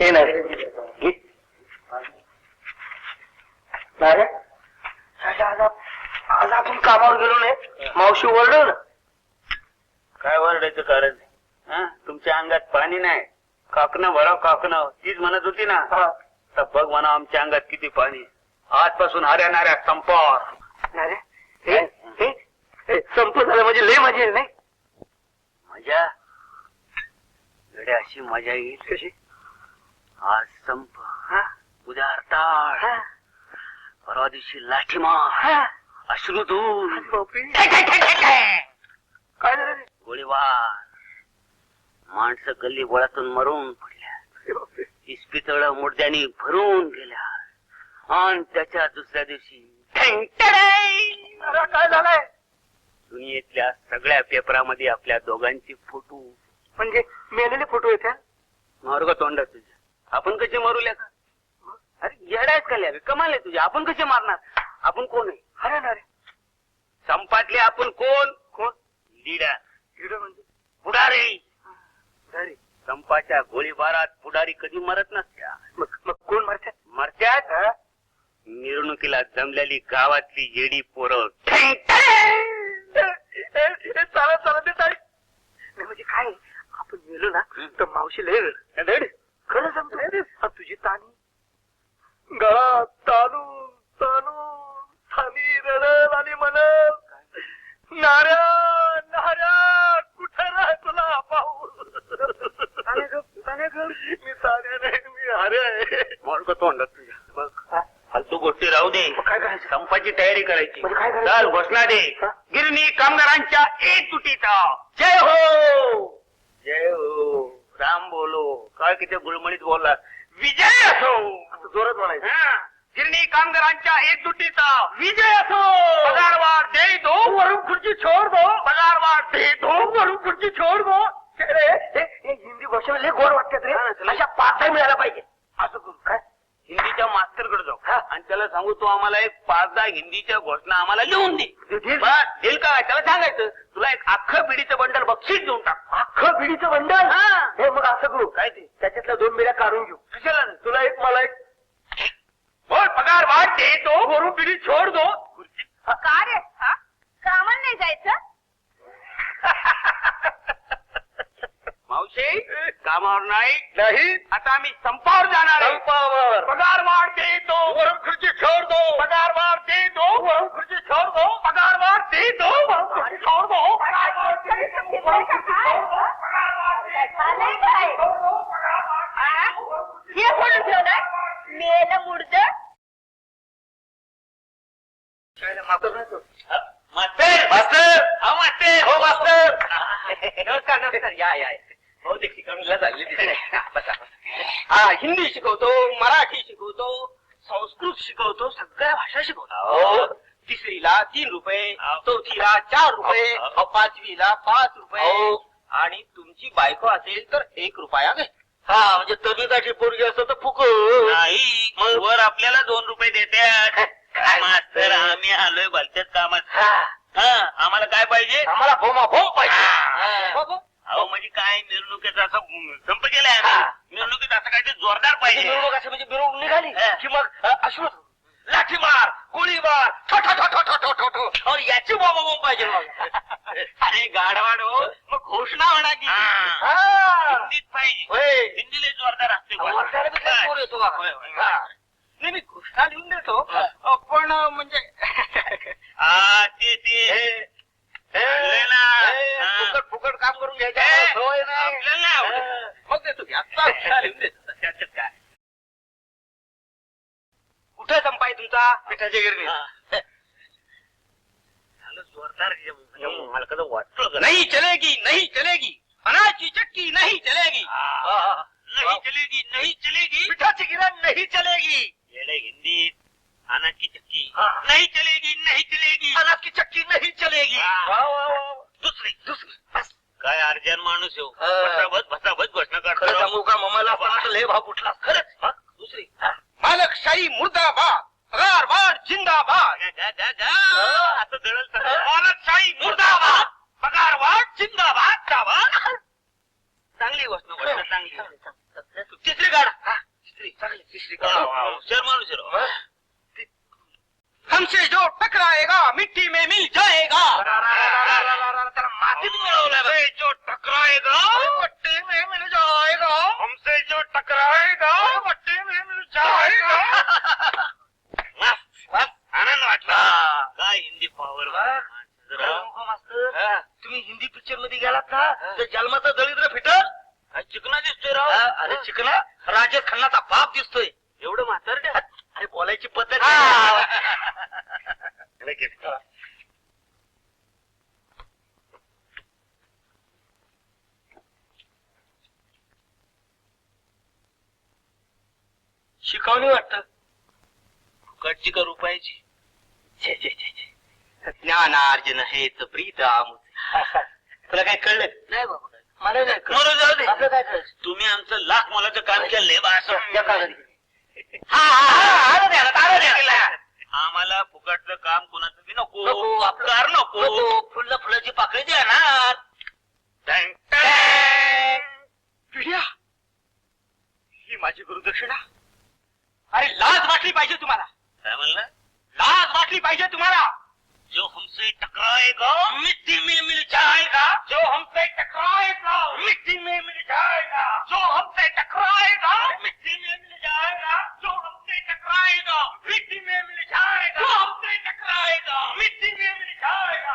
हे नाही. आज आपण कामावर गेलो नाही. मावशी ओरडव ना. काय वरडायचं कारण? नाही हा? तुमच्या अंगात पाणी नाही. काकणं भरा काकणं. तीच म्हणत होती ना. हा. तर बघ म्हणा आमच्या अंगात किती पाणी. आजपासून हऱ्या नाऱ्या हे, संप झालं म्हणजे लय मजा येईल नाही? मजा? अशी मजा येईल कशी? आज संप उद्या हरताळ परवा दिवशी लाठीमार हा. अश्रुधूर बापरे. काय झालं रे? गोळीबार. माणसं गल्ली बोळातून मरून पडल्या. इस्पितळ मुडद्यानी भरून गेल्या. आणि त्याच्या दुसऱ्या दिवशी अरे, काय झालंय? दुनियेतल्या सगळ्या पेपरामध्ये आपल्या दोघांचे फोटो. म्हणजे मेलेले फोटो येते मार्ग तोंडा तुझ्या आपण कसे मारूल्या का अरे येडायच का ल्या कमाल आहे तुझ्या आपण कसे मारणार? आपण कोण आहे? अरे ना रे संपातले आपण कोण? कोण? लीडर. हिरो म्हणजे? पुढारी. अरे, संपाच्या गोळीबारात पुढारी कधी मरत नसत्या. मग मग कोण मरत्यात? हा? मिरवणुकीला जमलेली गावातली येडी पोरं. चालत चालत म्हणजे काय? आपण गेलो ना तर मावशी लय रड. रड. खरं सांगतो आ, तुझी तानी गळा ताणून ताणून थानी रडल आणि म्हणल नाऱ्या नाऱ्या कुठे राह तुला पाहू? मी नाही मी हारे आहे. मार्ग तोंडात तुझ्या. मग? फालतू गोष्टी राहू दे. काय करायचं? संपाची तयारी करायची. म्हणजे काय करायचं? घोषणा दे. हा? गिरणी कामगारांच्या एक तुटीचा. जय हो! जय हो. राम बोलो. काय किती गुळमणीत बोलला. विजय असो! असं जोरात म्हणायचं. हा. गिरणी कामगारांच्या एक तुटीचा विजय असो! पगारवाढ दे दो वरून खुर्ची छोड दो पगारवाढ दे दो वरून खुर्ची छोड दो रे हे हे हिंदी भाषेला लय गोड वाटतात रे. अशा पाचही मिळायला पाहिजे. असं करू. काय? हिंदीच्या मास्तरकडे जाऊ आणि त्याला सांगू तो आम्हाला एक पाच दहा हिंदीच्या घोषणा आम्हाला लिहून दे. देतील? बस देईल का? त्याला सांगायचं. तुला एक अख्खं पिढीचं बंडल बक्षीस देऊन टाक. अख्खं पिढीचं बंडल? हा. हे मग असं करू. काय ते? त्याच्यातल्या दोन बिड्या काढून घेऊ. कशाला तुला एक मला एक. बोल पगार वाढ दे दो वरून पिढी छोड दो. का रे हा? कामाला नाही जायचं? मावशी कामावर नाही. नाही. आता आम्ही संपावर जाणार आहे. संपावर. पगार वाढ दे दो वरून खुर्ची छोड दो. पगार वाढ दे दो वरून खुर्ची छोड दो. पगार वाढ दे दो वरून खुर्ची छोड दो. पगार वाढ दे दो वरून खुर्ची छोड दो. पगार वाढ दे दो झालंय काय हा? हे कोण ठेवलंय मेलं मुडद मास्तर! मास्तर! हा मास्तर! हो मास्तर! नमस्कार नमस्कार. या या बहुतेक शिकवणीला चालली बसा हा हिंदी शिकवतो मराठी शिकवतो संस्कृत शिकवतो सगळ्या भाषा शिकवतो. तिसरीला तीन रुपये चौथीला चार रुपये अहो. पाचवीला पाच रुपये. आणि तुमची बायको असेल तर एक रुपया घे. हा म्हणजे तबिताची पोरगी असतं तर फुक नाही मग? वर आपल्याला दोन रुपये देतात काय मास्तर आम्ही आलोय भलत्यात कामात हा आम्हाला काय पाहिजे आम्हाला भोमा भोम. पाहिजे हो. अहो म्हणजे काय मिरवणुकीचा असं संप केलाय हा. आम्ही मिरवणुकीत असं काय ते जोरदार पाहिजे मिरवणूक अशी म्हणजे मिरवणूक निघाली हा. की मग अ, अश्रू लाठीमार गोळीबार ठो ठो ठो ठो ठो ठो ठो ठो और याची बोंब बोंब पाहिजे मग अरे गाढवाड हो मग घोषणा म्हणा की हा. हिंदीत पाहिजे होय. हिंदीला जोरदार असते बा. वर्षाला बी काही पोर येतो बघा. होय, होय, होय. हा. नाही मी घोषणा लिहून देतो हा. अ, पण अ, म्हणजे हा ते ते आणलंय ना. हे. फुकट फुकट काम करून हे, घ्यायचं सवय नाही. आपल्याला आवडत. मग देतो की आता घोषणा लिहून देतो त्याच्यात काय? कुठे संपाय तुमचा? पिठाच्या गिरणी. झालं जोरदार हम्म. मला कसं वाटलं का? नहीं चलेगी नहीं चलेगी. अनाची चक्की नहीं चलेगी. हा. नहीं चलेगी नहीं चलेगी. पिठाची गिरण नहीं चलेगी येडे हिंदीत अनाची चक्की हा. नहीं चलेगी नहीं चलेगी अनाज की चक्की नहीं चलेगी हा. वा, वा, वा. दुसरी दुसरी बस. काय अर्जन माणूस हो हा. भसाभस भसाभस घोषणा खरं करतो सांगू का मम्माला असताना लय भाव कुठला खरंच हा? दुसरी मालकशाही मुर्दाबाद पगारवाढ जिंदाबाद जा, जा, जा. असं मुर्दाबाद पगारवाढ जिंदाबाद जाबाद चांगली घोषणा घोषणा चांगली तिसरी गाड अरे राजेश खन्नाचा बाप दिसतोय. एवढं म्हातार अरे बोलायची पद्धत हा. शिकवणी वाटत? फुकटची का रुपयाची छे छे छे छे. ज्ञानार्जन हे प्रीत तुला काय कळलं? नाही बाबा. मला नाही कळत. बरं, जाऊ दे. आपलं काय करायचं? तुम्ही आमचं लाख मोलाचं काम केलंय बा असं या कागदी. हा, हा, हा, आलं ध्यानात, आलं ध्यानात. आम्हाला फुकटचं काम कोणाचं बी नको नको. अपकार नको नको. फुलं फुलाची पाकळी द्या ना टँग, टँग. पिढ्या ही माझी गुरुदक्षिणा अरे लाज वाटली पाहिजे तुम्हाला काय म्हणलं लाज वाटली पाहिजे तुम्हाला जो हमसे टकराएगा मिट्टी में मिल जाएगा जो हमसे टकराएगा मिट्टी में मिल जाएगा जो हमसे टकराएगा मिट्टी में मिल जाएगा जो हमसे टकराएगा मिट्टी में मिल जाएगा जो हमसे टकराएगा मिट्टी में मिल जाएगा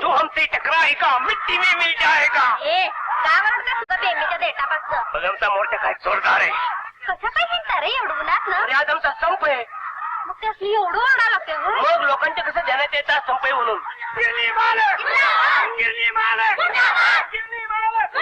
जो हमसे टकराएगा मिट्टी में मिल जाएगा ए काय म्हणत तुझं बेंबीच्या आमचा मोर्चा काय जोरदार आहे. कसं काय हिंडता रे एवढं उन्हात ना? अरे आज आमचा संप आहे. मग ते असली एवढं ओरडा लागते हो? मग लोकांच्या कसं ध्यानात येतात संप आहे म्हणून. गिरणी मालक! गिरणी मालक गिरणी मालक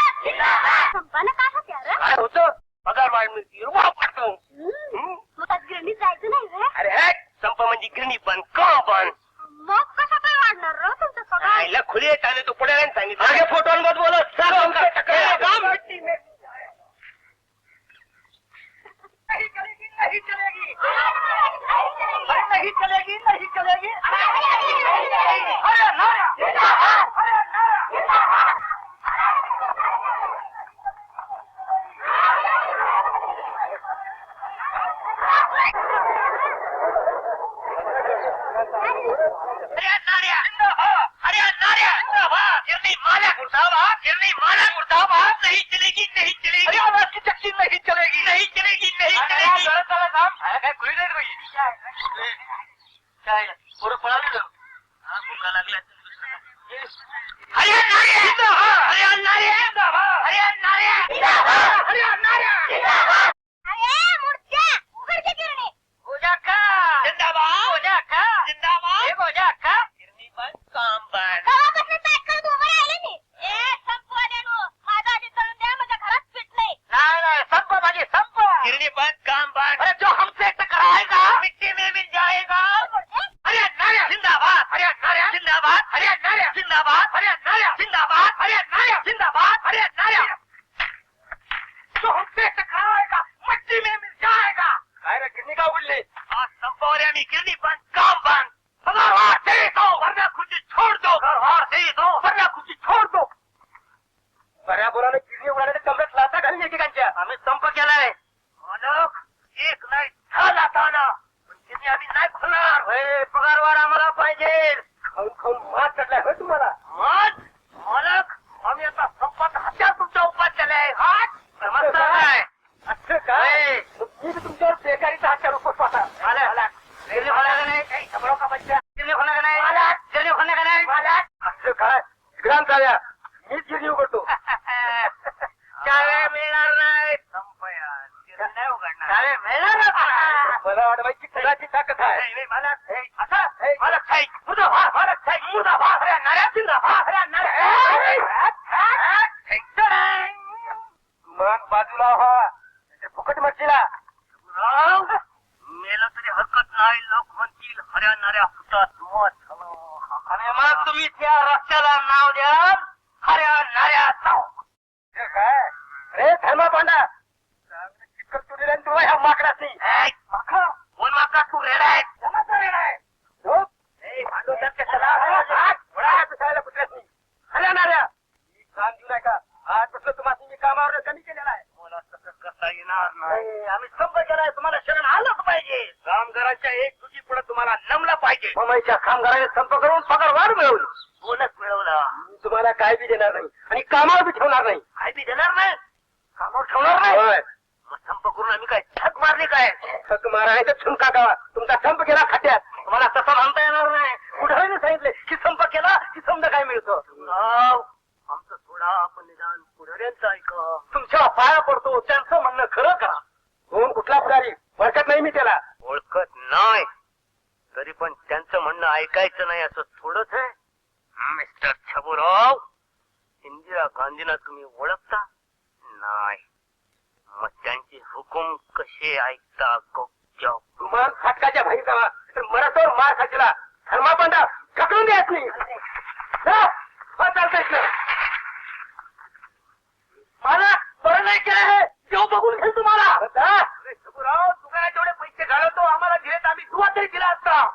संपानं काय होत्या रे काय होतं पगार वाढ मिळते रुपा पडतो हम्म. मग आज गिरणीत जायचं नाही रे अरे हॅट संप म्हणजे गिरणी पण काम पण मग कसं काय वाढणार रे तुमचं पगार आईला खुली येत आले तो पुढे सांगितलं मागे फोटोंवर बोलत काम नहीं चलेगी नहीं चलेगी नहीं चलेगी नहीं चलेगी अरे आवाज की चक्की नहीं चलेगी नहीं चलेगी नहीं अरे, चलेगी जरा चला थांब. अरे, काय खुली नाही बाई. काय पोरं पळाली ना. हा, भुका लागल्या अरे नार्या! अरे नार्या! अरे नार्या! अरे नार्या! अरे मूर्त्या उघड की गिरणी गोजा का? गोजा का? हे गोजा का? गिरणी बंद, काम बंद. गावापासून पॅक करत उभं राहिले मी ए संपवाल्यानो माझा आधी करून द्या माझ्या घरात पीठ नाही नाही, नाही, संप माझी संप. गिरणी बंद काम बंद अरे जो हमसे टकराएगा मिट्टी में मिल जाएगा अरे नार्या जिंदाबाद अरे नार्या जिंदाबाद अरे नार्या जिंदाबाद अरे नार्या जिंदाबाद अरे नार्या जिंदाबाद अरे नार्या जो हमसे टकराएगा मिट्टी में मिल जाएगा काय रे गिरणी का उडली आज संपवल्या मी गिरणी बंद काम बंद दो वरना खुशी छोड़ दो. दो वरना खुशी छोड़ दो. बऱ्या बोलाने गिरणी उडाले कमरेत लाता घालून एकेकांच्या. आम्ही संप केलाय. मालक एक नाही दहा लाताना पण गिरणी आम्ही नाही खोलणार. होय पगार आम्हाला पाहिजे. खाऊन खाऊन मात चढलाय होय तुम्हाला. मात? मालक आम्ही आता संपात हत्या तुमच्या उपात केलाय हात समजता काय असं काय मी तुमच्यावर बेकारीचा हत्या रूप मालक गिरणी खोला का नाही काही समोर का बच्चा गिरणी खोला का नाही मालक गिरणी खोला का नाही मालक असं काय ग्राम चाल्या मीच गिरणी उघडतो चाव्या मिळणार नाही संपया गिरणी नाही उघडणार चाव्या मिळणार मला वाटवायची कुणाची ताकद आहे मालक असं मालक साईक मुर्दाबाद मालक साईक मुर्दाबाद अरे नाऱ्या जिंदाबाद अरे नाऱ्या मग बाजूला व्हा फुकट मच्छीला मेला तरी हरकत नाही लोक म्हणतील हऱ्या नाऱ्या हुतात मत अरे मग तुम्ही त्या रस्त्याला नाव द्या हऱ्या नाऱ्या चौक काय रे धर्मा पांडा चिकन तुडीला तुला ह्या माकडाच माका तू रेडा आहे आजपासून तुम्हाला मी कामावर कमी केलेला आहे मला तसं कसा येणार नाही, आम्ही संप केलाय तुम्हाला शरण आलंच पाहिजे कामगारांच्या एक तुझी पुढे तुम्हाला नमला पाहिजे मुंबईच्या कामगाराने संप करून पगार वाढ मिळवली बोनस मिळवला मी तुम्हाला काय बी देणार नाही. आणि कामावर बी ठेवणार नाही. काय बी देणार नाही? कामावर ठेवणार नाही? संप करून आम्ही काय थक मारली काय? थक मारायचं छुमका गावा. तुमचा संप केला खात्यात तुम्हाला तसं म्हणता येणार नाही. कुठे सांगितले की संप केला की समजा काय मिळतं? आमचं थोडा आपण निदान पुढाऱ्यांचं ऐका. तुमच्या पाया पडतो त्यांचं म्हणणं खरं करा. कोण कुठला पुढारी? ओळखत नाही मी त्याला. ओळखत नाही. तरी पण त्यांचं म्हणणं ऐकायचं नाही असं थोडंच आहे मिस्टर छबुराव इंदिरा गांधींना तुम्ही ओळखता नाही मग त्यांचे हुकूम कसे ऐकता गपचाप तुम्हाला फाटकाच्या भाई जावा तर मराठोर मार खायला. धर्मापंडा ढकलून द्यायच नाही चालतंय मला बरं नाही काय जेव बघून घेईल तुम्हाला. जा. छबुराव तू पैसे घालवतो आम्हाला घेत आम्ही दुवा तरी दिला असता.